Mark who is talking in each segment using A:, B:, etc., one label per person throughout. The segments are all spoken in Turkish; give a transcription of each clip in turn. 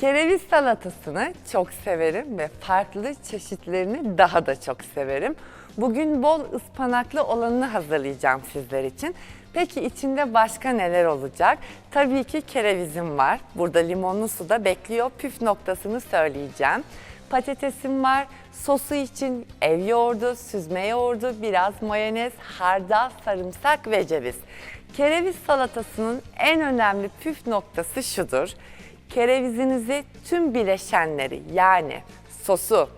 A: Kereviz salatasını çok severim ve farklı çeşitlerini daha da çok severim. Bugün bol ıspanaklı olanını hazırlayacağım sizler için. Peki içinde başka neler olacak? Tabii ki kerevizim var. Burada limonlu suda bekliyor. Püf noktasını söyleyeceğim. Patatesim var. Sosu için ev yoğurdu, süzme yoğurdu, biraz mayonez, hardal, sarımsak ve ceviz. Kereviz salatasının en önemli püf noktası şudur. Kerevizinizi tüm bileşenleri yani sosu,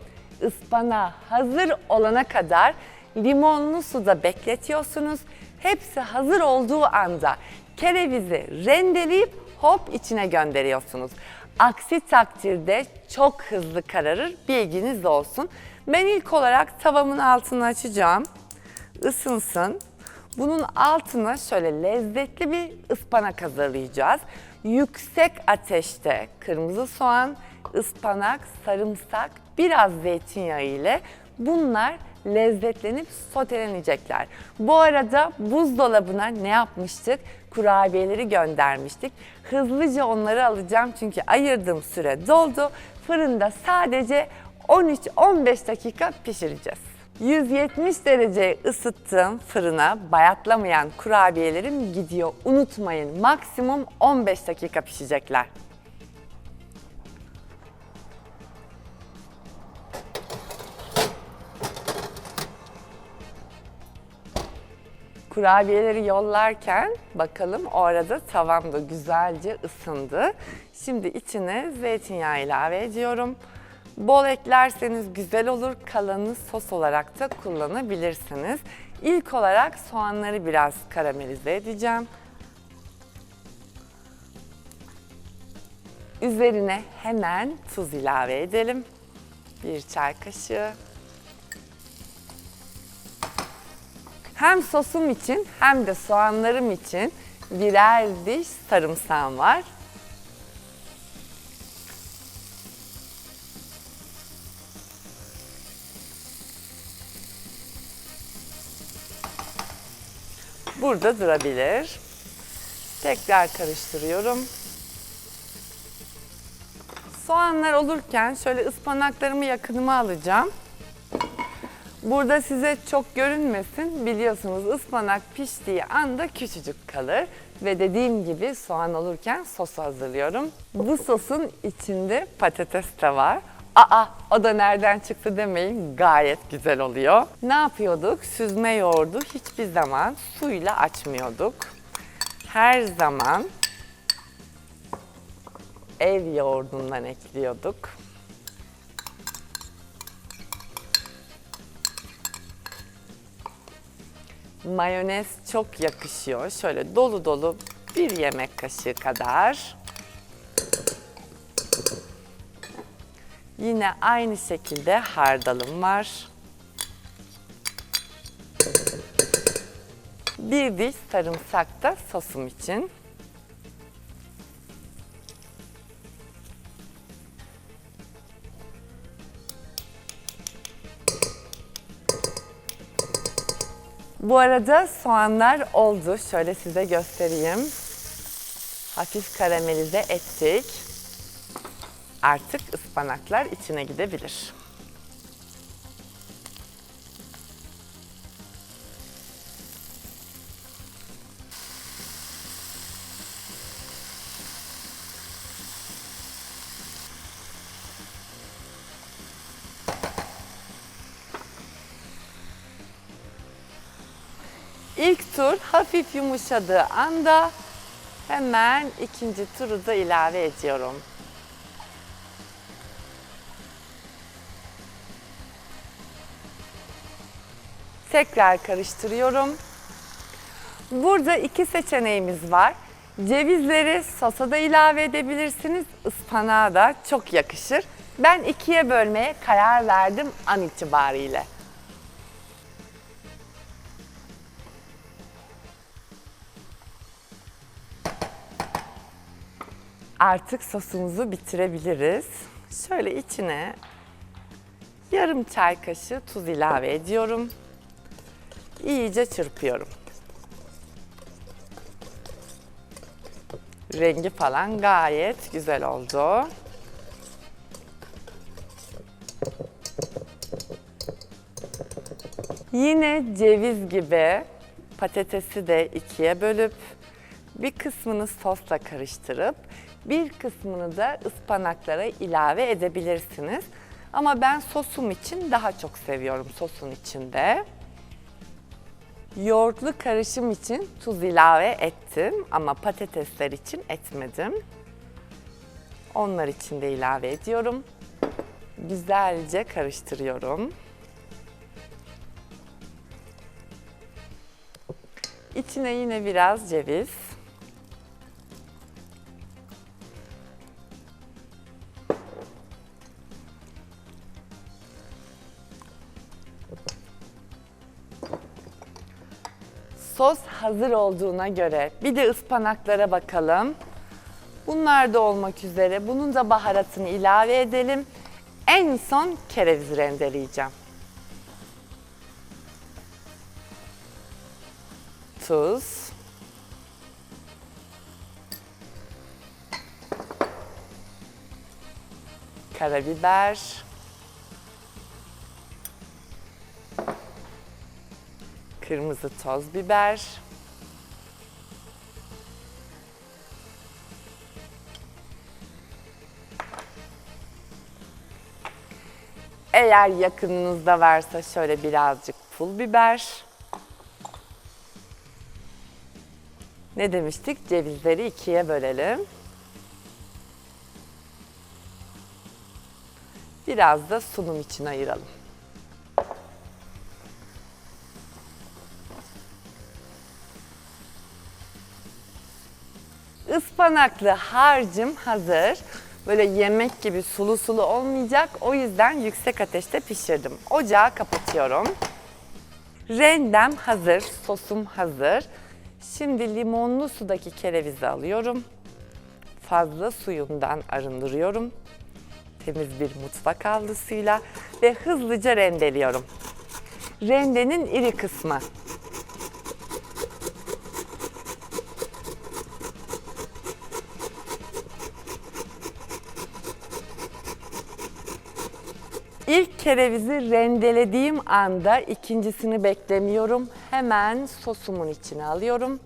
A: ıspanağı hazır olana kadar limonlu suda bekletiyorsunuz. Hepsi hazır olduğu anda kerevizi rendeleyip hop içine gönderiyorsunuz. Aksi takdirde çok hızlı kararır bilginiz olsun. Ben ilk olarak tavamın altını açacağım. Isınsın. Bunun altına şöyle lezzetli bir ıspanak hazırlayacağız. Yüksek ateşte kırmızı soğan, ıspanak, sarımsak, biraz zeytinyağı ile bunlar lezzetlenip sotelenecekler. Bu arada buzdolabına ne yapmıştık? Kurabiyeleri göndermiştik. Hızlıca onları alacağım çünkü ayırdığım süre doldu. Fırında sadece 13-15 dakika pişireceğiz. 170 derece ısıttığım fırına bayatlamayan kurabiyelerim gidiyor. Unutmayın maksimum 15 dakika pişecekler. Kurabiyeleri yollarken bakalım o arada tavam da güzelce ısındı. Şimdi içine zeytinyağı ilave ediyorum. Bol eklerseniz güzel olur. Kalanı sos olarak da kullanabilirsiniz. İlk olarak soğanları biraz karamelize edeceğim. Üzerine hemen tuz ilave edelim. Bir çay kaşığı. Hem sosum için hem de soğanlarım için birer diş sarımsağım var. Burada durabilir. Tekrar karıştırıyorum. Soğanlar olurken şöyle ıspanaklarımı yakınıma alacağım. Burada size çok görünmesin. Biliyorsunuz ıspanak piştiği anda küçücük kalır. Ve dediğim gibi soğan olurken sos hazırlıyorum. Bu sosun içinde patates de var. Aa o da nereden çıktı demeyin gayet güzel oluyor. Ne yapıyorduk? Süzme yoğurdu hiçbir zaman suyla açmıyorduk. Her zaman ev yoğurdundan ekliyorduk. Mayonez çok yakışıyor. Şöyle dolu dolu bir yemek kaşığı kadar. Yine aynı şekilde hardalım var. Bir diş sarımsak da sosum için. Bu arada soğanlar oldu. Şöyle size göstereyim. Hafif karamelize ettik. Artık ıspanaklar içine gidebilir. İlk tur hafif yumuşadığı anda hemen ikinci turu da ilave ediyorum. Tekrar karıştırıyorum. Burada iki seçeneğimiz var. Cevizleri sosa da ilave edebilirsiniz. Ispanağa da çok yakışır. Ben ikiye bölmeye karar verdim an itibariyle. Artık sosumuzu bitirebiliriz. Şöyle içine yarım çay kaşığı tuz ilave ediyorum iyice çırpıyorum. Rengi falan gayet güzel oldu. Yine ceviz gibi patatesi de ikiye bölüp bir kısmını sosla karıştırıp bir kısmını da ıspanaklara ilave edebilirsiniz. Ama ben sosum için daha çok seviyorum sosun içinde. Yoğurtlu karışım için tuz ilave ettim ama patatesler için etmedim. Onlar için de ilave ediyorum. Güzelce karıştırıyorum. İçine yine biraz ceviz. Sos hazır olduğuna göre bir de ıspanaklara bakalım. Bunlar da olmak üzere bunun da baharatını ilave edelim. En son kereviz rendeleyeceğim. Tuz. Karabiber. Kırmızı toz biber. Eğer yakınınızda varsa şöyle birazcık pul biber. Ne demiştik? Cevizleri ikiye bölelim. Biraz da sunum için ayıralım. Ispanaklı harcım hazır. Böyle yemek gibi sulu sulu olmayacak. O yüzden yüksek ateşte pişirdim. Ocağı kapatıyorum. Rendem hazır, sosum hazır. Şimdi limonlu sudaki kerevizi alıyorum. Fazla suyundan arındırıyorum. Temiz bir mutfak havlusuyla ve hızlıca rendeliyorum. Rendenin iri kısmı İlk kerevizi rendelediğim anda ikincisini beklemiyorum. Hemen sosumun içine alıyorum.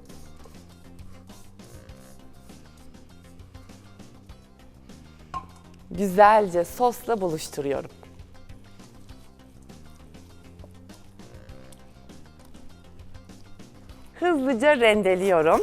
A: Güzelce sosla buluşturuyorum. Hızlıca rendeliyorum.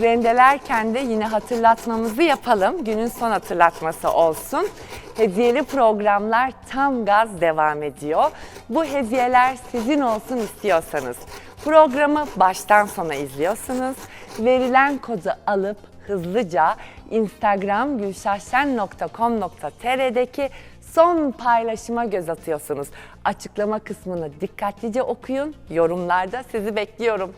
A: Rendelerken de yine hatırlatmamızı yapalım. Günün son hatırlatması olsun. Hediyeli programlar tam gaz devam ediyor. Bu hediyeler sizin olsun istiyorsanız programı baştan sona izliyorsunuz. Verilen kodu alıp hızlıca Instagram gülşahşen.com.tr'deki son paylaşıma göz atıyorsunuz. Açıklama kısmını dikkatlice okuyun. Yorumlarda sizi bekliyorum.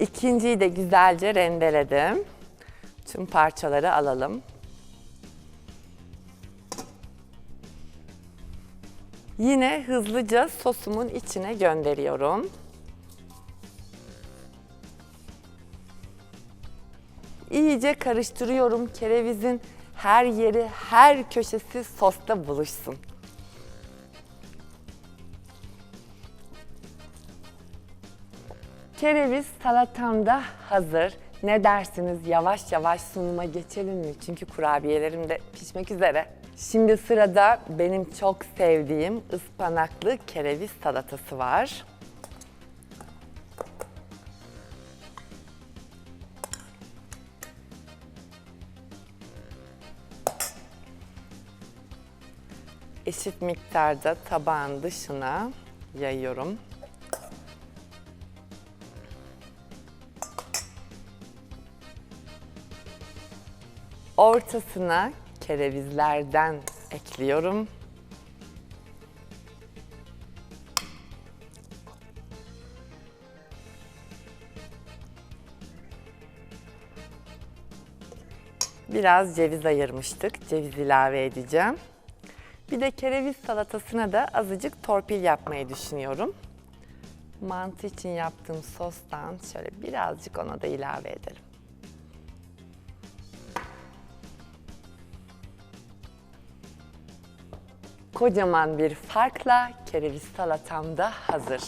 A: İkinciyi de güzelce rendeledim. Tüm parçaları alalım. Yine hızlıca sosumun içine gönderiyorum. İyice karıştırıyorum. Kerevizin her yeri, her köşesi sosta buluşsun. Kereviz salatam da hazır. Ne dersiniz yavaş yavaş sunuma geçelim mi? Çünkü kurabiyelerim de pişmek üzere. Şimdi sırada benim çok sevdiğim ıspanaklı kereviz salatası var. Eşit miktarda tabağın dışına yayıyorum. Ortasına kerevizlerden ekliyorum. Biraz ceviz ayırmıştık. Ceviz ilave edeceğim. Bir de kereviz salatasına da azıcık torpil yapmayı düşünüyorum. Mantı için yaptığım sostan şöyle birazcık ona da ilave edelim. Kocaman bir farkla kereviz salatam da hazır.